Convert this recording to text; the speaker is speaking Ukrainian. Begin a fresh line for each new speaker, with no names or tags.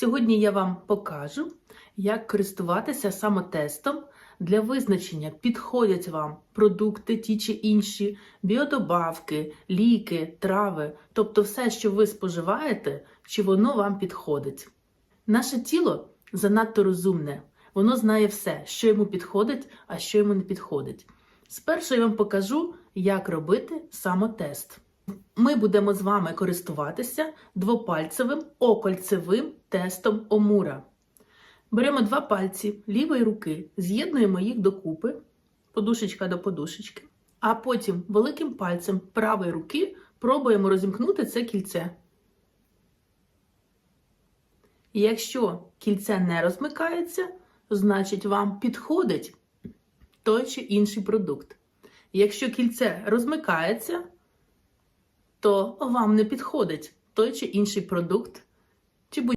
Сьогодні я вам покажу, як користуватися самотестом для визначення, підходять вам продукти ті чи інші, біодобавки, ліки, трави, тобто все, що ви споживаєте, чи воно вам підходить. Наше тіло занадто розумне, воно знає все, що йому підходить, а що йому не підходить. Спершу я вам покажу, як робити самотест. Ми будемо з вами користуватися двопальцевим окольцевим тестом Омура. Беремо два пальці лівої руки, з'єднуємо їх докупи, подушечка до подушечки, а потім великим пальцем правої руки пробуємо розімкнути це кільце. Якщо кільце не розмикається, значить вам підходить той чи інший продукт. Якщо кільце розмикається, то вам не підходить той чи інший продукт чи будь